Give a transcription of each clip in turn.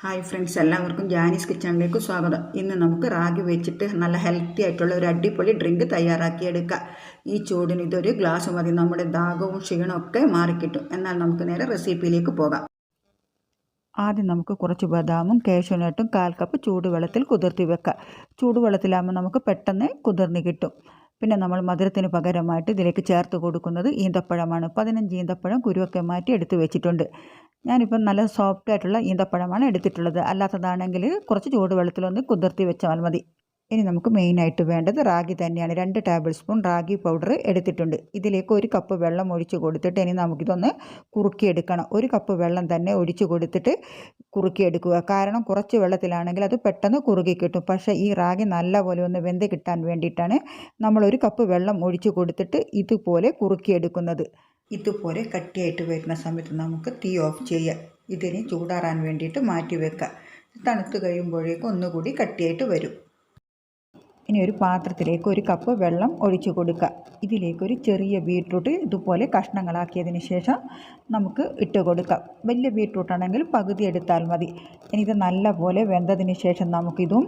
Hi friends എല്ലാവർക്കും ജാനീസ് കിച്ചണിലേക്ക് സ്വാഗതം. ഇന്ന് നമുക്ക് റാഗി വെച്ചിട്ട് നല്ല ഹെൽത്തി ആയിട്ടുള്ള ഒരു അടിപൊളി ഡ്രിങ്ക് തയ്യാറാക്കിയെടുക്കാം ഈ ചൂടിന് ഇതൊരു ഗ്ലാസ് മതി. നമ്മുടെ ദാഹവും ക്ഷീണവും ഒക്കെ മാറിക്കിട്ടും. എന്നാൽ നമുക്ക് നേരെ റെസിപ്പിയിലേക്ക് പോകാം. ആദ്യം നമുക്ക് കുറച്ച് ബദാമും കാഷ്യൂനട്ടും കാൽ കപ്പ് ചൂടുവെള്ളത്തിൽ കുതിർത്തി വെക്കാം. ചൂടുവെള്ളത്തിലാകുമ്പോൾ നമുക്ക് പെട്ടെന്ന് കുതിർന്ന് കിട്ടും. പിന്നെ നമ്മൾ മധുരത്തിന് പകരമായിട്ട് ഇതിലേക്ക് ചേർത്ത് കൊടുക്കുന്നത് ഈന്തപ്പഴമാണ്. പതിനഞ്ച് ഈന്തപ്പഴം കുരുവൊക്കെ മാറ്റി എടുത്ത് വെച്ചിട്ടുണ്ട്. ഞാനിപ്പം നല്ല സോഫ്റ്റ് ആയിട്ടുള്ള ഈന്തപ്പഴമാണ് എടുത്തിട്ടുള്ളത്. അല്ലാത്തതാണെങ്കിൽ കുറച്ച് ചൂടുവെള്ളത്തിലൊന്ന് കുതിർത്തി വെച്ചാൽ മതി. ഇനി നമുക്ക് മെയിനായിട്ട് വേണ്ടത് റാഗി തന്നെയാണ്. രണ്ട് ടേബിൾ സ്പൂൺ റാഗി പൗഡർ എടുത്തിട്ടുണ്ട്. ഇതിലേക്ക് ഒരു കപ്പ് വെള്ളം ഒഴിച്ച് കൊടുത്തിട്ട് ഇനി നമുക്കിതൊന്ന് കുറുക്കിയെടുക്കണം. ഒരു കപ്പ് വെള്ളം തന്നെ ഒഴിച്ച് കൊടുത്തിട്ട് കുറുക്കിയെടുക്കുക. കാരണം കുറച്ച് വെള്ളത്തിലാണെങ്കിൽ അത് പെട്ടെന്ന് കുറുകി കിട്ടും. പക്ഷേ ഈ റാഗി നല്ലപോലെ ഒന്ന് വെന്ത് കിട്ടാൻ വേണ്ടിയിട്ടാണ് നമ്മൾ ഒരു കപ്പ് വെള്ളം ഒഴിച്ച് കൊടുത്തിട്ട് ഇതുപോലെ കുറുക്കിയെടുക്കുന്നത്. ഇതുപോലെ കട്ടിയായിട്ട് വരുന്ന സമയത്ത് നമുക്ക് തീ ഓഫ് ചെയ്യാം ഇതിനെ ചൂടാറാൻ വേണ്ടിയിട്ട് മാറ്റി വെക്കുക തണുത്ത് കഴിയുമ്പോഴേക്കും ഒന്നുകൂടി കട്ടിയായിട്ട് വരും. ഇനി ഒരു പാത്രത്തിലേക്ക് ഒരു കപ്പ് വെള്ളം ഒഴിച്ചു കൊടുക്കുക ഇതിലേക്കൊരു ചെറിയ ബീട്രൂട്ട് ഇതുപോലെ കഷ്ണങ്ങളാക്കിയതിന് ശേഷം നമുക്ക് ഇട്ട് കൊടുക്കാം. വലിയ ബീട്രൂട്ടാണെങ്കിൽ പകുതി എടുത്താൽ മതി. ഇനി ഇത് നല്ലപോലെ വെന്തതിന് ശേഷം നമുക്കിതും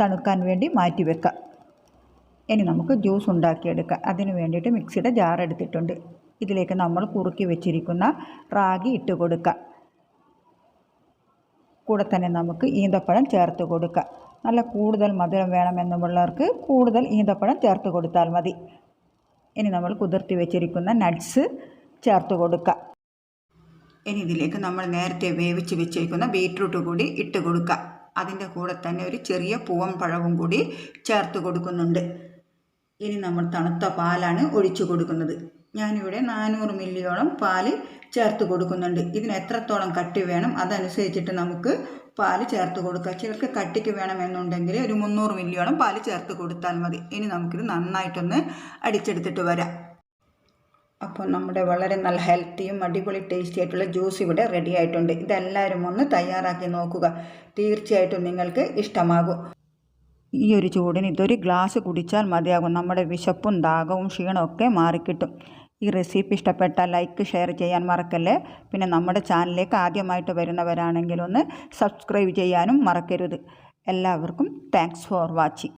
തണുക്കാൻ വേണ്ടി മാറ്റി വെക്കാം. ഇനി നമുക്ക് ജ്യൂസ് ഉണ്ടാക്കിയെടുക്കാം. അതിന് വേണ്ടിയിട്ട് മിക്സിയുടെ ജാർ എടുത്തിട്ടുണ്ട്. ഇതിലേക്ക് നമ്മൾ കുറുക്കി വെച്ചിരിക്കുന്ന റാഗി ഇട്ട് കൊടുക്കുക. കൂടെ തന്നെ നമുക്ക് ഈന്തപ്പഴം ചേർത്ത് കൊടുക്കുക. നല്ല കൂടുതൽ മധുരം വേണമെന്നുള്ളവർക്ക് കൂടുതൽ ഈന്തപ്പഴം ചേർത്ത് കൊടുത്താൽ മതി. ഇനി നമ്മൾ കുതിർത്തി വെച്ചിരിക്കുന്ന നട്ട്സ് ചേർത്ത് കൊടുക്കുക. ഇനി ഇതിലേക്ക് നമ്മൾ നേരത്തെ വേവിച്ച് വെച്ചിരിക്കുന്ന ബീട്രൂട്ട് കൂടി ഇട്ട് കൊടുക്കുക. അതിന്റെ കൂടെ തന്നെ ഒരു ചെറിയ പൂവൻ പഴവും കൂടി ചേർത്ത് കൊടുക്കുന്നുണ്ട്. ഇനി നമ്മൾ തണുത്ത പാലാണ് ഒഴിച്ചു കൊടുക്കുന്നത്. ഞാനിവിടെ നാനൂറ് മില്ലിയോളം പാൽ ചേർത്ത് കൊടുക്കുന്നുണ്ട്. ഇതിന് എത്രത്തോളം കട്ടി വേണം അതനുസരിച്ചിട്ട് നമുക്ക് പാൽ ചേർത്ത് കൊടുക്കുക ചിലർക്ക് കട്ടിക്ക് വേണമെന്നുണ്ടെങ്കിൽ ഒരു മുന്നൂറ് മില്ലിയോളം പാൽ ചേർത്ത് കൊടുത്താൽ മതി. ഇനി നമുക്കിത് നന്നായിട്ടൊന്ന് അടിച്ചെടുത്തിട്ട് വരാം. അപ്പോൾ നമ്മുടെ വളരെ നല്ല ഹെൽത്തിയും അടിപൊളി ടേസ്റ്റി ആയിട്ടുള്ള ജ്യൂസ് ഇവിടെ റെഡി ആയിട്ടുണ്ട്. ഇതെല്ലാവരും ഒന്ന് തയ്യാറാക്കി നോക്കുക. തീർച്ചയായിട്ടും നിങ്ങൾക്ക് ഇഷ്ടമാകും. ഈ ഒരു ചൂടിന് ഇതൊരു ഗ്ലാസ് കുടിച്ചാൽ മതിയാകും. നമ്മുടെ വിശപ്പും ദാഹവും ക്ഷീണവും ഒക്കെ മാറിക്കിട്ടും. ഈ റെസിപ്പി ഇഷ്ടപ്പെട്ടാൽ ലൈക്ക് ഷെയർ ചെയ്യാൻ മറക്കല്ലേ? പിന്നെ നമ്മുടെ ചാനലിലേക്ക് ആദ്യമായിട്ട് വരുന്നവരാണെങ്കിൽ ഒന്ന് സബ്സ്ക്രൈബ് ചെയ്യാനും മറക്കരുത്. എല്ലാവർക്കും താങ്ക്സ് ഫോർ വാച്ചിങ്.